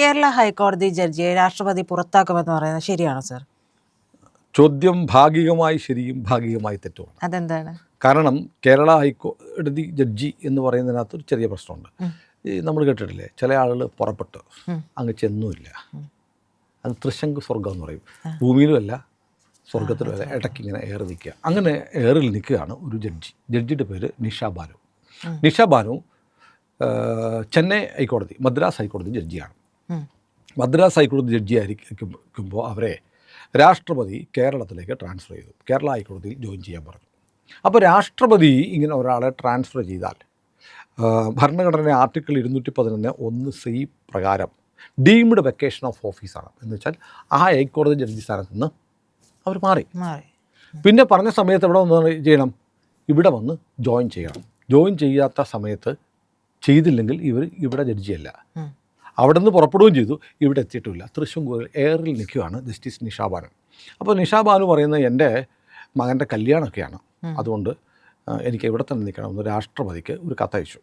കേരള ഹൈക്കോടതി ജഡ്ജിയെ രാഷ്ട്രപതി പുറത്താക്കുമെന്ന് പറയുന്നത് ശരിയാണോ സർ? ചോദ്യം ഭാഗികമായി ശരിയും ഭാഗികമായി തെറ്റുമാണ്. അതെന്താണ്? കാരണം കേരള ഹൈക്കോടതി ജഡ്ജി എന്ന് പറയുന്നതിനകത്ത് ഒരു ചെറിയ പ്രശ്നമുണ്ട്. ഈ നമ്മൾ കേട്ടിട്ടില്ലേ ചില ആളുകൾ പുറപ്പെട്ട്. അങ്ങ് ചെന്നുമില്ല. അത് തൃശങ്ക് സ്വർഗം എന്ന് പറയും. ഭൂമിയിലുമല്ല സ്വർഗത്തിലുമല്ല ഇടയ്ക്ക് ഇങ്ങനെ ഏറി നിൽക്കുക. അങ്ങനെ ഏറിൽ നിൽക്കുകയാണ് ഒരു ജഡ്ജി. ജഡ്ജിയുടെ പേര് നിഷ ബാനു. നിഷ ബാനു ചെന്നൈ ഹൈക്കോടതി മദ്രാസ് ഹൈക്കോടതി ജഡ്ജിയാണ്. മദ്രാസ് ഹൈക്കോടതി ജഡ്ജി ആയിരിക്കുമ്പോൾ അവരെ രാഷ്ട്രപതി കേരളത്തിലേക്ക് ട്രാൻസ്ഫർ ചെയ്തു. കേരള ഹൈക്കോടതിയിൽ ജോയിൻ ചെയ്യാൻ പറഞ്ഞു. അപ്പോൾ രാഷ്ട്രപതി ഇങ്ങനെ ഒരാളെ ട്രാൻസ്ഫർ ചെയ്താൽ ഭരണഘടന ആർട്ടിക്കിൾ ഇരുന്നൂറ്റി പതിനൊന്ന് ഒന്ന് സി പ്രകാരം ഡീംഡ് വെക്കേഷൻ ഓഫ് ഓഫീസാണ്. എന്ന് വെച്ചാൽ ആ ഹൈക്കോടതി ജഡ്ജി സ്ഥാനത്ത് നിന്ന് അവർ മാറി. മാറി. പിന്നെ പറഞ്ഞ സമയത്ത് ഇവിടെ വന്ന് ചെയ്യണം? ഇവിടെ വന്ന് ജോയിൻ ചെയ്യണം. ജോയിൻ ചെയ്യാത്ത സമയത്ത് ചെയ്തില്ലെങ്കിൽ ഇവർ ഇവിടെ ജഡ്ജിയല്ല. അവിടെ നിന്ന് പുറപ്പെടുകയും ചെയ്തു. ഇവിടെ എത്തിയിട്ടില്ല. തൃശ്ശൂർ എയറിൽ നിൽക്കുകയാണ് ജസ്റ്റിസ് നിഷാബാനു അപ്പോൾ നിഷാബാനു പറയുന്നത് എന്റെ മകന്റെ കല്യാണമൊക്കെയാണ്. അതുകൊണ്ട് എനിക്ക് ഇവിടെ തന്നെ നിൽക്കണമെന്ന് രാഷ്ട്രപതിക്ക് ഒരു കത്തയച്ചു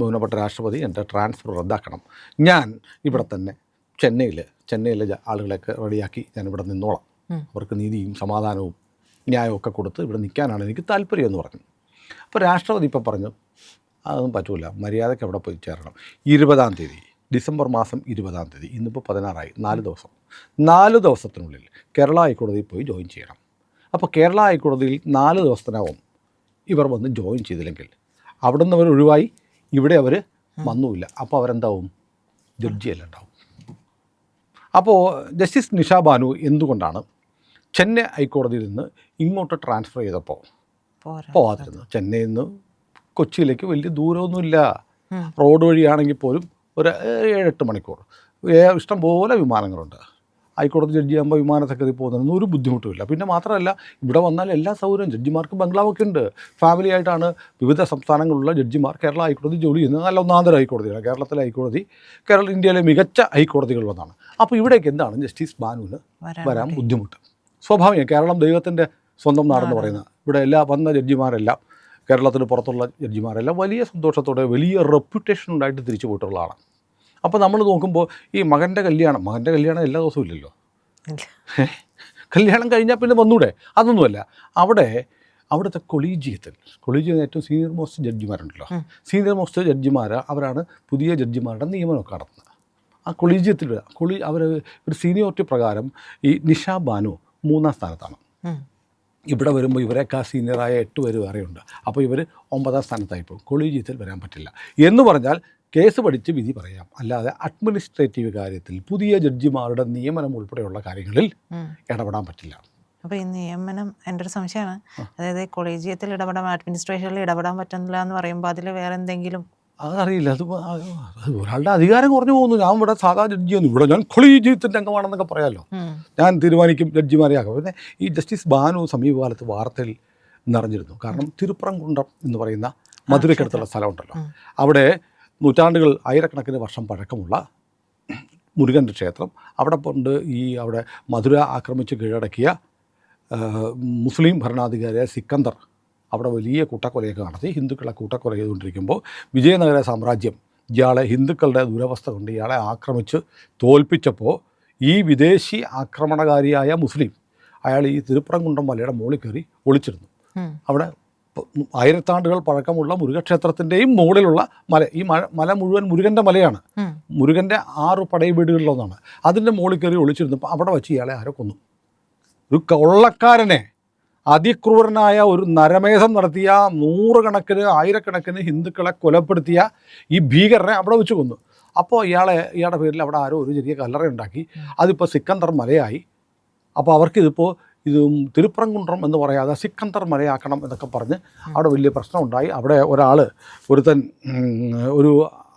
ബഹുമാനപ്പെട്ട രാഷ്ട്രപതി എന്റെ ട്രാൻസ്ഫർ റദ്ദാക്കണം. ഞാൻ ഇവിടെ തന്നെ ചെന്നൈയിൽ ചെന്നൈയിലെ ആളുകളെയൊക്കെ റെഡിയാക്കി ഞാൻ ഇവിടെ നിന്നോളാം. അവർക്ക് നീതിയും സമാധാനവും ന്യായവും ഒക്കെ കൊടുത്ത് ഇവിടെ നിൽക്കാനാണ് എനിക്ക് താല്പര്യം എന്ന് പറഞ്ഞു. അപ്പോൾ രാഷ്ട്രപതി ഇപ്പോൾ പറഞ്ഞു അതൊന്നും പറ്റൂല. മര്യാദയ്ക്ക് അവിടെ പോയി ചേരണം. ഇരുപതാം തീയതി. ഡിസംബർ മാസം ഇരുപതാം തീയതി. ഇന്നിപ്പോൾ പതിനാറായി. നാല് ദിവസം. നാല് ദിവസത്തിനുള്ളിൽ കേരള ഹൈക്കോടതിയിൽ പോയി ജോയിൻ ചെയ്യണം. അപ്പോൾ കേരള ഹൈക്കോടതിയിൽ നാല് ദിവസത്തിനകം ഇവർ വന്ന് ജോയിൻ ചെയ്തില്ലെങ്കിൽ അവിടെ നിന്ന് അവർ ഒഴിവായി. ഇവിടെ അവർ വന്നുമില്ല. അപ്പോൾ അവരെന്താവും? ജഡ്ജിയല്ല ഉണ്ടാവും അപ്പോൾ ജസ്റ്റിസ് നിഷ ബാനു എന്തുകൊണ്ടാണ് ചെന്നൈ ഹൈക്കോടതിയിൽ നിന്ന് ഇങ്ങോട്ട് ട്രാൻസ്ഫർ ചെയ്തപ്പോൾ പോവാതിരുന്നു ചെന്നൈയിൽ നിന്ന് കൊച്ചിയിലേക്ക് വലിയ ദൂരമൊന്നുമില്ല. റോഡ് വഴിയാണെങ്കിൽ പോലും ഒരു ഏഴെട്ട് മണിക്കൂർ. ഇഷ്ടംപോലെ ഇഷ്ടം പോലെ വിമാനങ്ങളുണ്ട്. ഹൈക്കോടതി ജഡ്ജി ആകുമ്പോൾ വിമാനത്തെ കയറി പോകുന്നതിനൊന്നും ഒരു ബുദ്ധിമുട്ടുമില്ല. പിന്നെ മാത്രമല്ല ഇവിടെ വന്നാൽ എല്ലാ സൗകര്യവും ജഡ്ജിമാർക്ക് ബംഗ്ലാവൊക്കെ ഉണ്ട്. ഫാമിലി ആയിട്ടാണ് വിവിധ സംസ്ഥാനങ്ങളിലുള്ള ജഡ്ജിമാർ കേരള ഹൈക്കോടതി ജോലി ചെയ്യുന്നത്. നല്ല ഒന്നാന്തര ഹൈക്കോടതിയാണ്. കേരളത്തിലെ ഹൈക്കോടതി കേരള ഇന്ത്യയിലെ മികച്ച ഹൈക്കോടതികൾ വന്നാണ് അപ്പോൾ ഇവിടേക്ക് എന്താണ് ജസ്റ്റിസ് ബാനുവിന് വരാൻ ബുദ്ധിമുട്ട്? സ്വാഭാവികം കേരളം ദൈവത്തിന്റെ സ്വന്തം നാടെന്ന് പറയുന്നത്. ഇവിടെ എല്ലാ വന്ന ജഡ്ജിമാരെല്ലാം കേരളത്തിന് പുറത്തുള്ള ജഡ്ജിമാരെല്ലാം വലിയ സന്തോഷത്തോടെ വലിയ റെപ്യൂട്ടേഷൻ ഉണ്ടായിട്ട് തിരിച്ചു പോയിട്ടുള്ള ആളാണ്. അപ്പോൾ നമ്മൾ നോക്കുമ്പോൾ ഈ മകന്റെ കല്യാണം മകന്റെ കല്യാണം എല്ലാ ദിവസവും ഇല്ലല്ലോ? കല്യാണം കഴിഞ്ഞാൽ പിന്നെ വന്നൂടെ? അതൊന്നുമല്ല. അവിടെ അവിടുത്തെ കൊളീജിയത്തിൽ കൊളീജിയത്തിൽ ഏറ്റവും സീനിയർ മോസ്റ്റ് ജഡ്ജിമാരുണ്ടല്ലോ സീനിയർ മോസ്റ്റ് ജഡ്ജിമാർ അവരാണ് പുതിയ ജഡ്ജിമാരുടെ നിയമനമൊക്കെ നടത്തുന്നത്. ആ കൊളീജിയത്തിൽ കൊളി അവർ ഒരു സീനിയോറിറ്റി പ്രകാരം ഈ നിഷ ബാനു മൂന്നാം സ്ഥാനത്താണ്. ഇവിടെ വരുമ്പോൾ ഇവരെക്കാൾ സീനിയറായ എട്ട് പേര് വേറെയുണ്ട്. അപ്പോൾ ഇവർ ഒമ്പതാം സ്ഥാനത്തായി പോകും കൊളീജിയത്തിൽ വരാൻ പറ്റില്ല. എന്ന് പറഞ്ഞാൽ കേസ് പഠിച്ച് വിധി പറയാം. അല്ലാതെ അഡ്മിനിസ്ട്രേറ്റീവ് കാര്യത്തിൽ പുതിയ ജഡ്ജിമാരുടെ നിയമനം ഉൾപ്പെടെയുള്ള കാര്യങ്ങളിൽ ഇടപെടാൻ പറ്റില്ല. അപ്പോൾ ഈ നിയമനം എന്റെ ഒരു സംശയമാണ്. അതായത് കൊളീജിയത്തിൽ ഇടപെടാൻ അഡ്മിനിസ്ട്രേഷനിൽ ഇടപെടാൻ പറ്റുന്നില്ല എന്ന് പറയുമ്പോൾ അതിൽ വേറെ എന്തെങ്കിലും അതറിയില്ല. അത് ഒരാളുടെ അധികാരം കുറഞ്ഞു പോകുന്നു. ഞാൻ ഇവിടെ സാധാ ജഡ്ജിയൊന്നും ഇവിടെ ഞാൻ കൊളീജിയത്തിന്റെ അംഗമാണെന്നൊക്കെ പറയാമല്ലോ ഞാൻ തീരുമാനിക്കും ജഡ്ജിമാരെയാകും പിന്നെ ഈ ജസ്റ്റിസ് ബാനു സമീപകാലത്ത് വാർത്തയിൽ നിറഞ്ഞിരുന്നു. കാരണം തിരുപ്പറംകുണ്ടം എന്ന് പറയുന്ന മധുരക്കടുത്തുള്ള സ്ഥലമുണ്ടല്ലോ. അവിടെ നൂറ്റാണ്ടുകൾ ആയിരക്കണക്കിന് വർഷം പഴക്കമുള്ള മുരുകന്റെ ക്ഷേത്രം. അവിടെ കൊണ്ട് ഈ അവിടെ മധുര ആക്രമിച്ച് കീഴടക്കിയ മുസ്ലിം ഭരണാധികാരിയായ സിക്കന്ദർ അവിടെ വലിയ കൂട്ടക്കൊലയൊക്കെ നടത്തി ഹിന്ദുക്കളെ കൂട്ടക്കൊല ചെയ്തുകൊണ്ടിരിക്കുമ്പോൾ വിജയനഗര സാമ്രാജ്യം ഇയാളെ ഹിന്ദുക്കളുടെ ദുരവസ്ഥ കൊണ്ട് ഇയാളെ ആക്രമിച്ച് തോൽപ്പിച്ചപ്പോൾ ഈ വിദേശി ആക്രമണകാരിയായ മുസ്ലിം അയാൾ ഈ തിരുപ്പറംകുണ്ടം മലയുടെ മുകളിൽ കയറി ഒളിച്ചിരുന്നു. അവിടെ ആയിരത്താണ്ടുകൾ പഴക്കമുള്ള മുരുകക്ഷേത്രത്തിന്റെയും മുകളിലുള്ള മല ഈ മല മല മുഴുവൻ മുരുകന്റെ മലയാണ്. മുരുകന്റെ ആറ് പടയ വീടുകളിലൊന്നാണ്. അതിന്റെ മുകളിൽ കയറി ഒളിച്ചിരുന്നപ്പോൾ അവിടെ വെച്ച് ഇയാളെ ആരോ കൊന്നു. ഒരു കൊള്ളക്കാരനെ അതിക്രൂരനായ ഒരു നരമേധം നടത്തിയ നൂറുകണക്കിന് ആയിരക്കണക്കിന് ഹിന്ദുക്കളെ കൊലപ്പെടുത്തിയ ഈ ഭീകരനെ അവിടെ വെച്ച് കൊന്നു. അപ്പോൾ ഇയാളെ ഇയാളുടെ പേരിൽ അവിടെ ആരോ ഒരു ചെറിയ കല്ലറ ഉണ്ടാക്കി. അതിപ്പോൾ സിക്കന്ദർ മലയായി. അപ്പോൾ അവർക്കിതിപ്പോൾ ഇത് തിരുപ്രംകുണ്ട്രം എന്ന് പറയാതെ സിക്കന്ദർ മലയാക്കണം എന്നൊക്കെ പറഞ്ഞ് അവിടെ വലിയ പ്രശ്നമുണ്ടായി. അവിടെ ഒരാൾ ഒരുത്തൻ ഒരു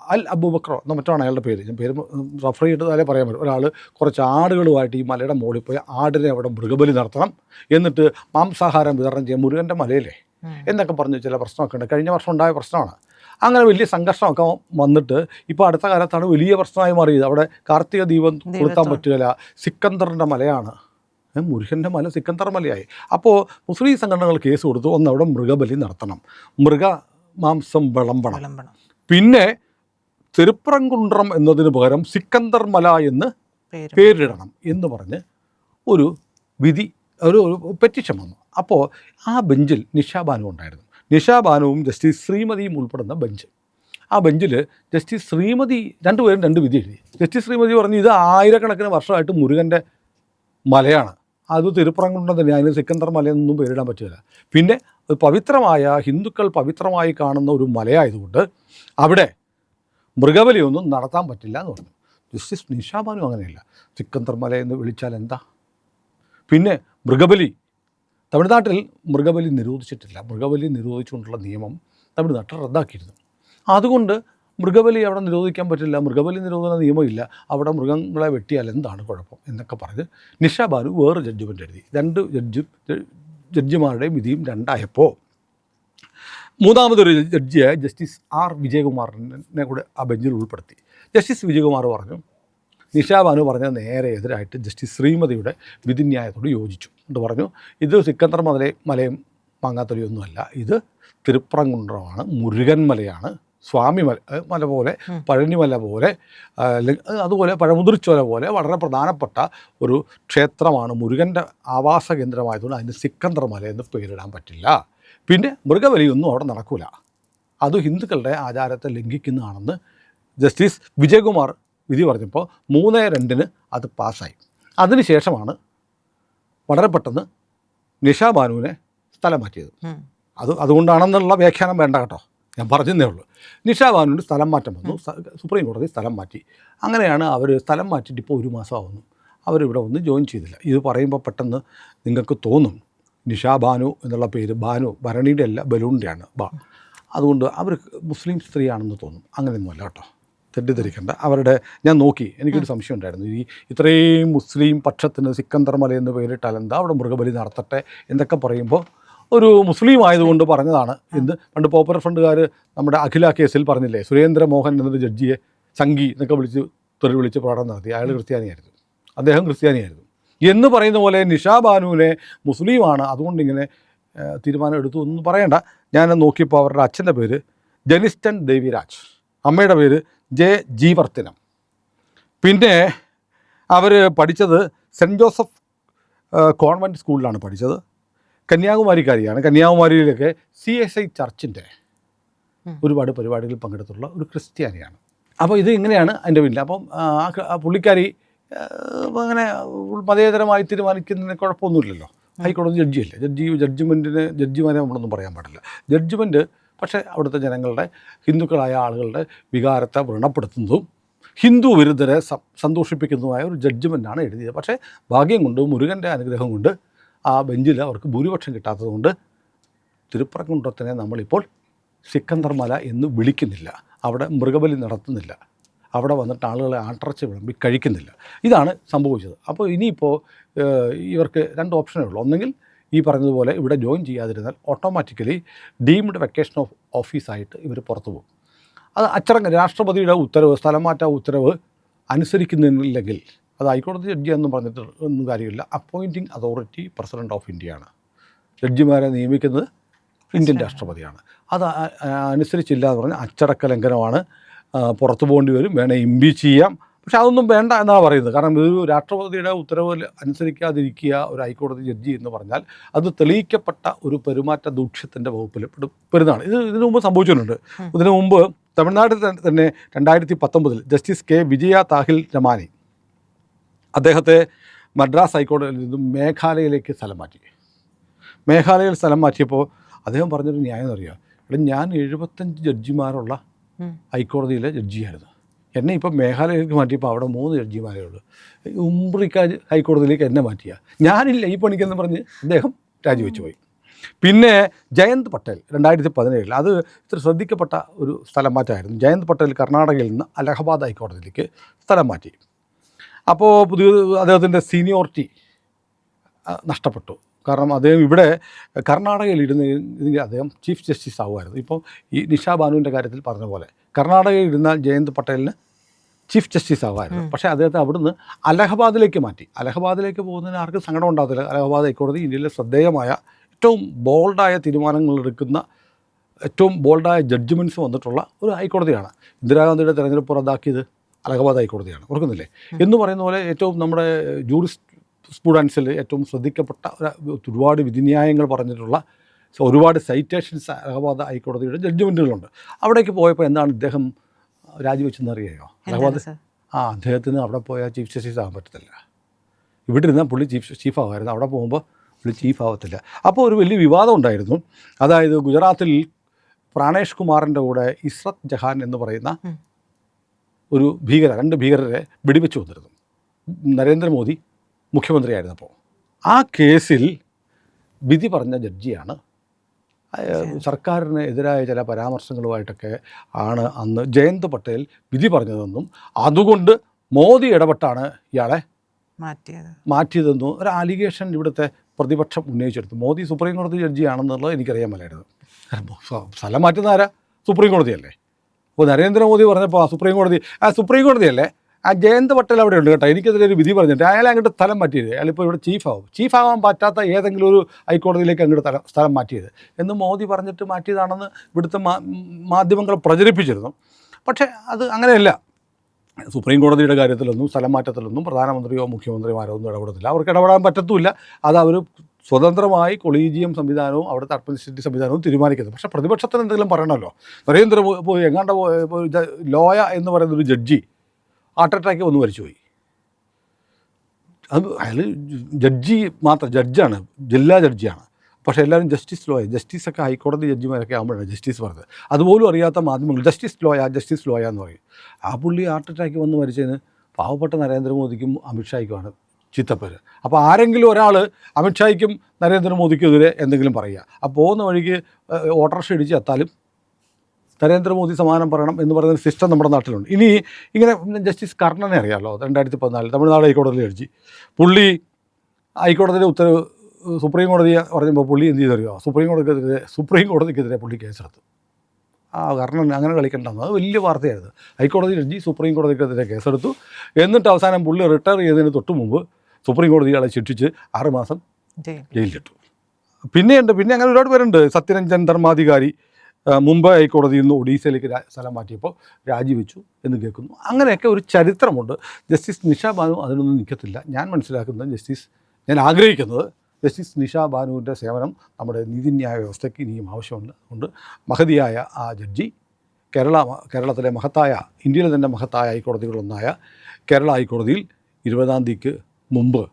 അൽ അബൂബക്രോ എന്ന മറ്റാണ് അയാളുടെ പേര്. ഞാൻ പേര് റഫർ ചെയ്തിട്ടാലേ പറയാൻ പറ്റും. ഒരാൾ കുറച്ച് ആടുകളുമായിട്ട് ഈ മലയുടെ മുകളിൽ പോയി ആടിനെ അവിടെ മൃഗബലി നടത്തണം. എന്നിട്ട് മാംസാഹാരം വിതരണം ചെയ്യാൻ മുരുകന്റെ മലയിലെ എന്നൊക്കെ പറഞ്ഞ് ചില പ്രശ്നമൊക്കെ ഉണ്ട്. കഴിഞ്ഞ വർഷം ഉണ്ടായ പ്രശ്നമാണ്. അങ്ങനെ വലിയ സംഘർഷമൊക്കെ വന്നിട്ട് ഇപ്പോൾ അടുത്ത കാലത്താണ് വലിയ പ്രശ്നമായി മാറിയത്. അവിടെ കാർത്തിക ദീപം കൊളുത്താൻ. പറ്റുകയില്ല സിക്കന്ദറിന്റെ മലയാണ്. മുരുകന്റെ മല സിക്കന്ദർ മലയായി. അപ്പോൾ മുസ്ലിം സംഘടനകൾ കേസ് കൊടുത്തു. ഒന്ന് അവിടെ മൃഗബലി നടത്തണം. മൃഗ മാംസം വിളമ്പണം. പിന്നെ തിരുപ്പറംകുണ്ട്രം എന്നതിന് പകരം സിക്കന്ദർ മല എന്ന് പേരിടണം. എന്ന് പറഞ്ഞ് ഒരു വിധി ഒരു പെറ്റീഷൻ വന്നു. അപ്പോൾ ആ ബെഞ്ചിൽ നിഷാബാനു ഉണ്ടായിരുന്നു. നിഷാബാനുവും ജസ്റ്റിസ് ശ്രീമതിയും ഉൾപ്പെടുന്ന ബെഞ്ച്. ആ ബെഞ്ചിൽ ജസ്റ്റിസ് ശ്രീമതി രണ്ടുപേരും രണ്ട് വിധി എഴുതി. ജസ്റ്റിസ് ശ്രീമതി പറഞ്ഞു ഇത് ആയിരക്കണക്കിന് വർഷമായിട്ട് മുരുകന്റെ മലയാണ്. അത് തിരുപ്പറംകുണ്ടം തന്നെ അതിന് സിക്കന്ദർ മലയെന്നൊന്നും പേരിടാൻ പറ്റില്ല. പിന്നെ ഒരു പവിത്രമായ ഹിന്ദുക്കൾ പവിത്രമായി കാണുന്ന ഒരു മലയായതുകൊണ്ട് അവിടെ മൃഗബലിയൊന്നും നടത്താൻ പറ്റില്ല എന്ന് പറഞ്ഞു. ജസ്റ്റിസ് നിഷാബാനും അങ്ങനെയല്ല. സിക്കന്ദർ മല എന്ന് വിളിച്ചാൽ എന്താ? പിന്നെ മൃഗബലി. തമിഴ്നാട്ടിൽ മൃഗബലി നിരോധിച്ചിട്ടില്ല. മൃഗബലി നിരോധിച്ചുകൊണ്ടുള്ള നിയമം തമിഴ്നാട്ടിൽ റദ്ദാക്കിയിരുന്നു. അതുകൊണ്ട് മൃഗബലി അവിടെ നിരോധിക്കാൻ പറ്റില്ല. മൃഗബലി നിരോധന നിയമമില്ല. അവിടെ മൃഗങ്ങളെ വെട്ടിയാൽ എന്താണ് കുഴപ്പം എന്നൊക്കെ പറഞ്ഞ് നിഷാബാനു വേറെ ജഡ്ജ്മെന്റ് എഴുതി. രണ്ട് ജഡ്ജും ജഡ്ജിമാരുടെയും വിധിയും രണ്ടായപ്പോൾ മൂന്നാമതൊരു ജഡ്ജിയായ ജസ്റ്റിസ് ആർ വിജയകുമാറിനെ കൂടെ ആ ബെഞ്ചിൽ ഉൾപ്പെടുത്തി. ജസ്റ്റിസ് വിജയകുമാർ പറഞ്ഞു നിഷാ ബാനു പറഞ്ഞ നേരെ എതിരായിട്ട് ജസ്റ്റിസ് ശ്രീമതിയുടെ വിധിന്യായത്തോട് യോജിച്ചു. എന്ന് പറഞ്ഞു ഇത് സിക്കന്ദർ മലയും മലയും മാങ്ങാത്തൊലിയൊന്നുമല്ല ഇത് തിരുപ്പറംകുன்றമാണ് മുരുകൻ മലയാണ് സ്വാമി മല മല പോലെ പഴനിമല പോലെ അതുപോലെ പഴമുതിർച്ചോല പോലെ വളരെ പ്രധാനപ്പെട്ട ഒരു ക്ഷേത്രമാണ് മുരുകന്റെ ആവാസ കേന്ദ്രമായതുകൊണ്ട് അതിന് സിക്കന്ദർ മല എന്ന് പേരിടാൻ പറ്റില്ല. പിന്നെ മൃഗബലിയൊന്നും അവിടെ നടക്കില്ല അത് ഹിന്ദുക്കളുടെ ആചാരത്തെ ലംഘിക്കുന്നതാണെന്ന് ജസ്റ്റിസ് വിജയകുമാർ വിധി പറഞ്ഞപ്പോൾ മൂന്ന് രണ്ടിന് അത് പാസ്സായി. അതിനുശേഷമാണ് വളരെ പെട്ടെന്ന് നിഷാ ബാനുവിനെ സ്ഥലം മാറ്റിയത്. അത് അതുകൊണ്ടാണെന്നുള്ള വ്യാഖ്യാനം വേണ്ട കേട്ടോ. ഞാൻ പറഞ്ഞതേ ഉള്ളൂ. നിഷാ ബാനുവിന് സ്ഥലം മാറ്റം വന്നു. സുപ്രീം കോടതി സ്ഥലം മാറ്റി. അങ്ങനെയാണ് അവർ സ്ഥലം മാറ്റിയിട്ട് ഇപ്പോൾ ഒരു മാസമാവുന്നു അവരിവിടെ ഒന്ന് ജോയിൻ ചെയ്തില്ല. ഇത് പറയുമ്പോൾ പെട്ടെന്ന് നിങ്ങൾക്ക് തോന്നും. നിഷാ ബാനു എന്നുള്ള പേര് ബാനു ഭരണിയുടെ അല്ല ബലൂണിന്റെയാണ് ബാ. അതുകൊണ്ട് അവർ മുസ്ലിം സ്ത്രീയാണെന്ന് തോന്നും. അങ്ങനെയൊന്നുമല്ല കേട്ടോ. തെറ്റിദ്ധരിക്കേണ്ട. അവരുടെ ഞാൻ നോക്കി എനിക്കൊരു സംശയം ഉണ്ടായിരുന്നു. ഈ ഇത്രയും മുസ്ലിം പക്ഷത്തിന് സിക്കന്ദർ മല എന്ന് പേരിട്ടാൽ എന്താ അവിടെ മൃഗബലി നടത്തട്ടെ എന്നൊക്കെ പറയുമ്പോൾ ഒരു മുസ്ലിം ആയതുകൊണ്ട് പറഞ്ഞതാണ് എന്ന് പണ്ട് പോപ്പുലർ ഫ്രണ്ടുകാർ നമ്മുടെ അഖില കേസിൽ പറഞ്ഞില്ലേ സുരേന്ദ്ര മോഹൻ എന്നൊരു ജഡ്ജിയെ സംഗി എന്നൊക്കെ വിളിച്ച് തെറി വിളിച്ച് പ്രകടനം നടത്തി. അയാൾ ക്രിസ്ത്യാനിയായിരുന്നു. അദ്ദേഹം ക്രിസ്ത്യാനിയായിരുന്നു. എന്ന് പറയുന്ന പോലെ നിഷാ ബാനുവിനെ മുസ്ലിമാണ്. അതുകൊണ്ട് ഇങ്ങനെ തീരുമാനം എടുത്തു എന്ന് പറയണ്ട. ഞാൻ നോക്കിയപ്പോൾ അവരുടെ അച്ഛന്റെ പേര് ജനിസ്റ്റൻ ദേവിരാജ്. അമ്മയുടെ പേര് ജെ ജീവർത്തനം. പിന്നെ അവർ പഠിച്ചത് സെന്റ് ജോസഫ് കോൺവെന്റ് സ്കൂളിലാണ് പഠിച്ചത്. കന്യാകുമാരിക്കാരിയാണ്. കന്യാകുമാരിയിലൊക്കെ സി എസ് ഐ ചർച്ചിന്റെ ഒരുപാട് പരിപാടികളിൽ പങ്കെടുത്തിട്ടുള്ള ഒരു ക്രിസ്ത്യാനിയാണ്. അപ്പോൾ ഇത് ഇങ്ങനെയാണ് അതിന്റെ പിന്നിൽ. അപ്പം ആ, പുള്ളിക്കാരി അങ്ങനെ മതേതരമായി തീരുമാനിക്കുന്നതിന് കുഴപ്പമൊന്നുമില്ലല്ലോ. ഹൈക്കോടതി ജഡ്ജിയല്ലേ. ജഡ്ജി ജഡ്ജ്മെന്റിന് ജഡ്ജിമാരെ നമ്മളൊന്നും പറയാൻ പാടില്ല. ജഡ്ജ്മെന്റ് പക്ഷേ അവിടുത്തെ ജനങ്ങളുടെ ഹിന്ദുക്കളായ ആളുകളുടെ വികാരത്തെ വ്രണപ്പെടുത്തുന്നതും ഹിന്ദു വിരുദ്ധരെ സന്തോഷിപ്പിക്കുന്നതുമായ ഒരു ജഡ്ജ്മെന്റാണ് എഴുതിയത്. പക്ഷേ ഭാഗ്യം കൊണ്ട് മുരുകന്റെ അനുഗ്രഹം കൊണ്ട് ആ ബെഞ്ചിൽ അവർക്ക് ഭൂരിപക്ഷം കിട്ടാത്തതുകൊണ്ട് തിരുപ്പറക്കുണ്ടത്തിനെ നമ്മളിപ്പോൾ സിക്കന്ദർ മല എന്ന് വിളിക്കുന്നില്ല. അവിടെ മൃഗബലി നടത്തുന്നില്ല. അവിടെ വന്നിട്ട് ആളുകളെ അടർച്ച വിളമ്പി കഴിക്കുന്നില്ല. ഇതാണ് സംഭവിച്ചത്. അപ്പോൾ ഇനിയിപ്പോൾ ഇവർക്ക് രണ്ട് ഓപ്ഷനേ ഉള്ളൂ. ഒന്നെങ്കിൽ ഈ പറഞ്ഞതുപോലെ ഇവിടെ ജോയിൻ ചെയ്യാതിരുന്നാൽ ഓട്ടോമാറ്റിക്കലി ഡീംഡ് വെക്കേഷൻ ഓഫ് ഓഫീസായിട്ട് ഇവർ പുറത്തു പോകും. അത് അച്ചടങ്ക രാഷ്ട്രപതിയുടെ ഉത്തരവ് സ്ഥലം മാറ്റ ഉത്തരവ് അനുസരിക്കുന്നില്ലെങ്കിൽ അത് ഹൈക്കോടതി ജഡ്ജി എന്ന് പറഞ്ഞിട്ട് ഒന്നും കാര്യമില്ല. അപ്പോയിന്റിംഗ് അതോറിറ്റി പ്രസിഡന്റ് ഓഫ് ഇന്ത്യയാണ്. ജഡ്ജിമാരെ നിയമിക്കുന്നത് ഇന്ത്യൻ രാഷ്ട്രപതിയാണ്. അത് അനുസരിച്ചില്ല എന്ന് പറഞ്ഞാൽ അച്ചടക്ക ലംഘനമാണ്. പുറത്തു പോകേണ്ടി വരും. വേണേൽ ഇമ്പീച്ച് ചെയ്യാം. പക്ഷെ അതൊന്നും വേണ്ട എന്നാണ് പറയുന്നത്. കാരണം ഇതൊരു രാഷ്ട്രപതിയുടെ ഉത്തരവ് അനുസരിക്കാതിരിക്കുക ഒരു ഹൈക്കോടതി ജഡ്ജി എന്ന് പറഞ്ഞാൽ അത് തെളിയിക്കപ്പെട്ട ഒരു പെരുമാറ്റ ദൂഷ്യത്തിന്റെ വകുപ്പിൽ പെരുന്നാണ് ഇത് ഇതിനു മുമ്പ് സംഭവിച്ചിട്ടുണ്ട്. ഇതിനു മുമ്പ് തമിഴ്നാട്ടിൽ തന്നെ- തന്നെ രണ്ടായിരത്തി പത്തൊമ്പതിൽ ജസ്റ്റിസ് കെ. വിജയ താഹിൽ രമാനി അദ്ദേഹത്തെ മദ്രാസ് ഹൈക്കോടതിയിൽ നിന്നും മേഘാലയയിലേക്ക് സ്ഥലം മാറ്റി. മേഘാലയയിൽ സ്ഥലം മാറ്റിയപ്പോൾ അദ്ദേഹം പറഞ്ഞൊരു ന്യായം എന്നറിയുക ഇവിടെ ഞാൻ എഴുപത്തഞ്ച് ജഡ്ജിമാരുള്ള. ഹൈക്കോടതിയിലെ ജഡ്ജിയായിരുന്നു. എന്നെ ഇപ്പം മേഘാലയയിലേക്ക് മാറ്റിയപ്പോൾ അവിടെ മൂന്ന് ജഡ്ജിമാരേ ഉള്ളൂ. ഉംബ്രിക്ക ഹൈക്കോടതിയിലേക്ക് എന്നെ മാറ്റിയ. ഞാനില്ല ഈ പണിക്കെന്ന് പറഞ്ഞ് അദ്ദേഹം രാജിവെച്ചു പോയി. പിന്നെ ജയന്ത് പട്ടേൽ രണ്ടായിരത്തി പതിനേഴിൽ അത് ഇത്ര ശ്രദ്ധിക്കപ്പെട്ട ഒരു സ്ഥലം മാറ്റമായിരുന്നു ജയന്ത് പട്ടേൽ കർണാടകയിൽ നിന്ന് അലഹബാദ് ഹൈക്കോടതിയിലേക്ക് സ്ഥലം മാറ്റി. അപ്പോൾ പുതിയ അദ്ദേഹത്തിന്റെ സീനിയോറിറ്റി നഷ്ടപ്പെട്ടു. കാരണം അദ്ദേഹം ഇവിടെ കർണാടകയിൽ ഇരുന്ന് അദ്ദേഹം ചീഫ് ജസ്റ്റിസ് ആവുമായിരുന്നു. ഇപ്പോൾ ഈ നിഷാ ബാനുവിന്റെ കാര്യത്തിൽ പറഞ്ഞ പോലെ കർണാടകയിൽ ഇരുന്ന ജയന്ത് പട്ടേലിന് ചീഫ് ജസ്റ്റിസ് ആവുമായിരുന്നു. പക്ഷേ അദ്ദേഹത്തെ അവിടുന്ന് അലഹബാദിലേക്ക് മാറ്റി. അലഹബാദിലേക്ക് പോകുന്നതിന് ആർക്കും സങ്കടം ഉണ്ടാകത്തില്ല. അലഹബാദ് ഹൈക്കോടതി ഇന്ത്യയിലെ ശ്രദ്ധേയമായ ഏറ്റവും ബോൾഡായ തീരുമാനങ്ങൾ എടുക്കുന്ന ഏറ്റവും ബോൾഡായ ജഡ്ജ്മെന്റ്സ് വന്നിട്ടുള്ള ഒരു ഹൈക്കോടതിയാണ്. ഇന്ദിരാഗാന്ധിയുടെ തെരഞ്ഞെടുപ്പ് റദ്ദാക്കിയത് അലഹബാദ് ഹൈക്കോടതിയാണ്. ഓർക്കുന്നില്ലേ? എന്ന് പറയുന്ന പോലെ ഏറ്റവും നമ്മുടെ ജൂറിസ്റ്റ് സ്റ്റുഡൻസിൽ ഏറ്റവും ശ്രദ്ധിക്കപ്പെട്ട ഒരു ഒരുപാട് വിധിന്യായങ്ങൾ പറഞ്ഞിട്ടുള്ള ഒരുപാട് സൈറ്റേഷൻസ് അലഹബാദ് ഹൈക്കോടതിയുടെ ജഡ്ജ്മെന്റുകളുണ്ട് അവിടേക്ക് പോയപ്പോൾ എന്താണ് ഇദ്ദേഹം രാജിവെച്ചെന്ന് അറിയാമോ അലഹബാദ് ആ അദ്ദേഹത്തിന് അവിടെ പോയാൽ ചീഫ് ജസ്റ്റിസ് ആകാൻ പറ്റത്തില്ല. ഇവിടെ ഇരുന്നാൽ പുള്ളി ചീഫ് ചീഫ് ആകുമായിരുന്നു അവിടെ പോകുമ്പോൾ പുള്ളി ചീഫ് ആവത്തില്ല. അപ്പോൾ ഒരു വലിയ വിവാദം ഉണ്ടായിരുന്നു. അതായത് ഗുജറാത്തിൽ പ്രാണേഷ് കുമാറിന്റെ കൂടെ ഇസ്രത് ജഹാൻ എന്ന് പറയുന്ന ഒരു ഭീകര രണ്ട് ഭീകരരെ വെടിവെച്ച് വന്നിരുന്നു. നരേന്ദ്രമോദി മുഖ്യമന്ത്രിയായിരുന്നപ്പോൾ ആ കേസിൽ വിധി പറഞ്ഞ ജഡ്ജിയാണ്. സർക്കാരിനെതിരായ സർക്കാരിന് എതിരായ ചില പരാമർശങ്ങളുമായിട്ടൊക്കെ ആണ് അന്ന് ജയന്ത് പട്ടേൽ വിധി പറഞ്ഞതെന്നും അതുകൊണ്ട് മോദി ഇടപെട്ടാണ് ഇയാളെ മാറ്റിയത്. മാറ്റിയതെന്നും ഒരു ആലിഗേഷൻ ഇവിടുത്തെ പ്രതിപക്ഷം ഉന്നയിച്ചെടുത്തു. മോദി സുപ്രീം കോടതി ജഡ്ജിയാണെന്നുള്ളത് എനിക്കറിയാൻ മേലായിരുന്നു. സ്ഥലം മാറ്റുന്ന ആരാ? സുപ്രീം കോടതിയല്ലേ? അപ്പോൾ നരേന്ദ്രമോദി പറഞ്ഞപ്പോൾ ആ സുപ്രീം കോടതി ആ സുപ്രീം കോടതിയല്ലേ? ആ ജയന്ത് പട്ടേൽ അവിടെ ഉണ്ട് കേട്ടോ. എനിക്കെതിരെ ഒരു വിധി പറഞ്ഞിട്ട് അയാളെ അങ്ങോട്ട് സ്ഥലം മാറ്റിയത്. അയാളിപ്പോൾ ഇവിടെ ചീഫാവും ചീഫാവാൻ പറ്റാത്ത ഏതെങ്കിലും ഒരു ഹൈക്കോടതിയിലേക്ക് അങ്ങോട്ട് സ്ഥലം സ്ഥലം മാറ്റിയത്. എന്ന് മോദി പറഞ്ഞിട്ട് മാറ്റിയതാണെന്ന് ഇവിടുത്തെ മാധ്യമങ്ങൾ പ്രചരിപ്പിച്ചിരുന്നു. പക്ഷേ അത് അങ്ങനെയല്ല. സുപ്രീം കോടതിയുടെ കാര്യത്തിലൊന്നും സ്ഥലം മാറ്റത്തിലൊന്നും പ്രധാനമന്ത്രിയോ മുഖ്യമന്ത്രിമാരോ ഒന്നും ഇടപെടത്തില്ല. അവർക്ക് ഇടപെടാൻ പറ്റത്തുമില്ല. അത് അവർ സ്വതന്ത്രമായി കൊളീജിയം സംവിധാനവും അവിടുത്തെ അഡ്മിനിസ്ട്രേറ്റീവ് സംവിധാനവും തീരുമാനിക്കുന്നത് പക്ഷേ പ്രതിപക്ഷത്തിന് എന്തെങ്കിലും പറയണമല്ലോ. നരേന്ദ്ര എങ്ങാണ്ട് ലോയ എന്ന് പറയുന്ന ഒരു ജഡ്ജി ഹാർട്ട് അറ്റാക്ക് വന്ന് മരിച്ചുപോയി. അത് അയാൾ ജഡ്ജി മാത്രം ജഡ്ജാണ് ജില്ലാ ജഡ്ജിയാണ്. പക്ഷേ എല്ലാവരും ജസ്റ്റിസ് ലോയ ജസ്റ്റിസൊക്കെ ഹൈക്കോടതി ജഡ്ജിമാരൊക്കെ ആകുമ്പോഴാണ് ജസ്റ്റിസ് പറഞ്ഞത്. അതുപോലും അറിയാത്ത മാധ്യമങ്ങൾ ജസ്റ്റിസ് ലോയ ജസ്റ്റിസ് ലോയ എന്ന് പറയും. ആ പുള്ളി ഹാർട്ട് അറ്റാക്ക് വന്ന് മരിച്ചതിന് പാവപ്പെട്ട നരേന്ദ്രമോദിക്കും അമിത്ഷായ്ക്കുമാണ് ചിത്തപ്പേര്. അപ്പോൾ ആരെങ്കിലും ഒരാൾ അമിത്ഷായ്ക്കും നരേന്ദ്രമോദിക്കും എതിരെ എന്തെങ്കിലും പറയുക. ആ പോകുന്ന വഴിക്ക് ഓട്ടർഷ ഇടിച്ച് എത്താലും നരേന്ദ്രമോദി സമാനം പറയണം എന്ന് പറയുന്ന സിസ്റ്റം നമ്മുടെ നാട്ടിലുണ്ട്. ഇനി ഇങ്ങനെ ജസ്റ്റിസ് കർണനെ അറിയാമല്ലോ രണ്ടായിരത്തി പതിനാലിൽ തമിഴ്നാട് ഹൈക്കോടതിയിൽ ജഡ്ജി പുള്ളി ഹൈക്കോടതിയുടെ ഉത്തരവ് സുപ്രീം കോടതി പറഞ്ഞപ്പോൾ പുള്ളി എന്ത് ചെയ്തറിയോ സുപ്രീം കോടതിക്കെതിരെ സുപ്രീം കോടതിക്കെതിരെ പുള്ളി കേസെടുത്തു. ആ കർണൻ അങ്ങനെ കളിക്കണ്ടെന്ന് അത് വലിയ വാർത്തയായിരുന്നു. ഹൈക്കോടതി ജഡ്ജി സുപ്രീം കോടതിക്കെതിരെ കേസെടുത്തു. എന്നിട്ട് അവസാനം പുള്ളി റിട്ടയർ ചെയ്തതിന് തൊട്ട് മുമ്പ് സുപ്രീം കോടതി ഇയാളെ ശിക്ഷിച്ച് ആറുമാസം ജയിലിലിട്ടു പിന്നെയുണ്ട് പിന്നെ അങ്ങനെ ഒരുപാട് പേരുണ്ട്. സത്യരഞ്ജൻ ധർമാധികാരി മുംബൈ ഹൈക്കോടതിയിൽ നിന്ന് ഒഡീസയിലേക്ക് സ്ഥലം മാറ്റിയപ്പോൾ രാജിവെച്ചു എന്ന് കേൾക്കുന്നു. അങ്ങനെയൊക്കെ ഒരു ചരിത്രമുണ്ട്. ജസ്റ്റിസ് നിഷ ബാനു അതിനൊന്നും നിൽക്കത്തില്ല. ഞാൻ മനസ്സിലാക്കുന്നത് ജസ്റ്റിസ് ഞാൻ ആഗ്രഹിക്കുന്നത് ജസ്റ്റിസ് നിഷ ബാനുവിന്റെ സേവനം നമ്മുടെ നീതിന്യായ വ്യവസ്ഥയ്ക്ക് ഇനിയും ആവശ്യമുണ്ട് അതുകൊണ്ട് മഹതിയായ ആ ജഡ്ജി കേരള കേരളത്തിലെ മഹത്തായ ഇന്ത്യയിലെ തന്നെ മഹത്തായ ഹൈക്കോടതികളൊന്നായ കേരള ഹൈക്കോടതിയിൽ ഇരുപതാം തീയതിക്ക് മുമ്പ്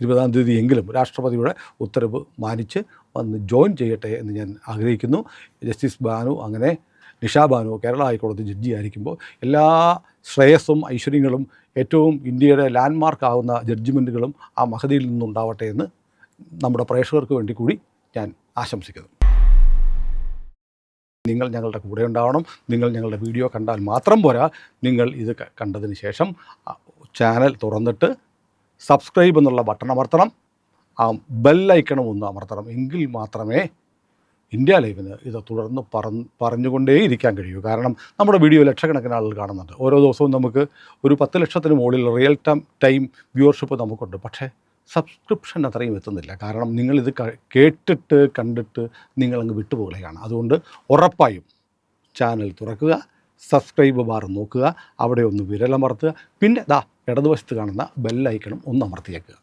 ഇരുപതാം തീയതി എങ്കിലും രാഷ്ട്രപതിയുടെ ഉത്തരവ് മാനിച്ച് വന്ന് ജോയിൻ ചെയ്യട്ടെ എന്ന് ഞാൻ ആഗ്രഹിക്കുന്നു. ജസ്റ്റിസ് ബാനു അങ്ങനെ നിഷാ ബാനു കേരള ഹൈക്കോടതി ജഡ്ജി ആയിരിക്കുമ്പോൾ എല്ലാ ശ്രേയസ്സും ഐശ്വര്യങ്ങളും ഏറ്റവും ഇന്ത്യയുടെ ലാൻഡ്മാർക്ക് ആകുന്ന ജഡ്ജിമെന്റുകളും ആ മഹതിയിൽ നിന്നുണ്ടാവട്ടെ എന്ന് നമ്മുടെ പ്രേക്ഷകർക്ക് വേണ്ടി കൂടി ഞാൻ ആശംസിക്കുന്നു. നിങ്ങൾ ഞങ്ങളുടെ കൂടെ ഉണ്ടാവണം. നിങ്ങൾ ഞങ്ങളുടെ വീഡിയോ കണ്ടാൽ മാത്രം പോരാ. നിങ്ങൾ ഇത് കണ്ടതിന് ശേഷം ചാനൽ തുറന്നിട്ട് സബ്സ്ക്രൈബ് എന്നുള്ള ബട്ടൺ അമർത്തണം. ആ ബെല്ലൈക്കണം ഒന്ന് അമർത്തണം. എങ്കിൽ മാത്രമേ ഇന്ത്യ ലൈവിന് ഇത് തുടർന്ന് പറ പറഞ്ഞുകൊണ്ടേയിരിക്കാൻ കഴിയൂ. കാരണം നമ്മുടെ വീഡിയോ ലക്ഷക്കണക്കിന് ആളുകൾ കാണുന്നുണ്ട്. ഓരോ ദിവസവും നമുക്ക് ഒരു പത്ത് ലക്ഷത്തിന് മുകളിൽ റിയൽ ടൈം ടൈം വ്യൂവർഷിപ്പ് നമുക്കുണ്ട്. പക്ഷേ സബ്സ്ക്രിപ്ഷൻ അത്രയും എത്തുന്നില്ല. കാരണം നിങ്ങളിത് കേട്ടിട്ട് കണ്ടിട്ട് നിങ്ങളങ്ങ് വിട്ടുപോകുകയാണ്. അതുകൊണ്ട് ഉറപ്പായും ചാനൽ തുറക്കുക സബ്സ്ക്രൈബ് ബാർ നോക്കുക അവിടെ ഒന്ന് വിരലമർത്തുക. പിന്നെ ദാ ഇടതുവശത്ത് കാണുന്ന ബെല്ലൈക്കണം ഒന്ന് അമർത്തിയേക്കുക.